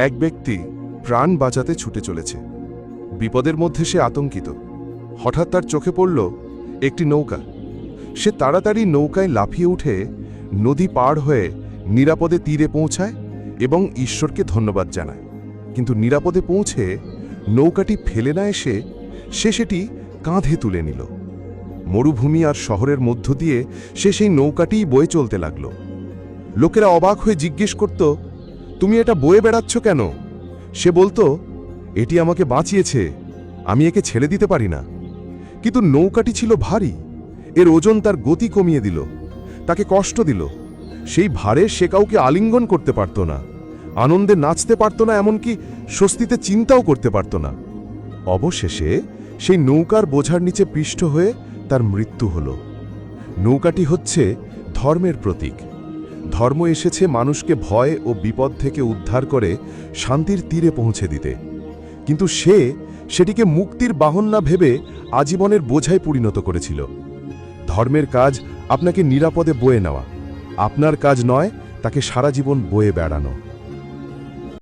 এক ব্যক্তি প্রাণ বাঁচাতে ছুটে চলেছে। বিপদের মধ্যে সে আতঙ্কিত। হঠাৎ তার চোখে পড়ল একটি নৌকা। সে তাড়াতাড়ি নৌকায় লাফিয়ে উঠে নদী পার হয়ে নিরাপদে তীরে পৌঁছায় এবং ঈশ্বরকে ধন্যবাদ জানায়। কিন্তু নিরাপদে পৌঁছে নৌকাটি ফেলে না এসে সে সেটি কাঁধে তুলে নিল। মরুভূমি আর শহরের মধ্য দিয়ে সে সেই নৌকাটিই বয়ে চলতে লাগল। লোকেরা অবাক হয়ে জিজ্ঞেস করত তুমি এটা বয়ে বেড়াচ্ছ কেন? সে বলতো, এটি আমাকে বাঁচিয়েছে, আমি একে ছেড়ে দিতে পারি না। কিন্তু নৌকাটি ছিল ভারী, এর ওজন তার গতি কমিয়ে দিল, তাকে কষ্ট দিল। সেই ভারে সে কাউকে আলিঙ্গন করতে পারত না, আনন্দে নাচতে পারত না, এমনকি স্বস্তিতে চিন্তাও করতে পারত না। অবশেষে সেই নৌকার বোঝার নিচে পিষ্ট হয়ে তার মৃত্যু হল। নৌকাটি হচ্ছে ধর্মের প্রতীক। ধর্ম এসেছে মানুষকে ভয় ও বিপদ থেকে উদ্ধার করে শান্তির তীরে পৌঁছে দিতে। কিন্তু সে সেটিকে মুক্তির বাহন না ভেবে আজীবনের বোঝায় পরিণত করেছিল। ধর্মের কাজ আপনাকে নিরাপদে বয়ে নেওয়া। আপনার কাজ নয় তাকে সারা জীবন বয়ে বেড়ানো।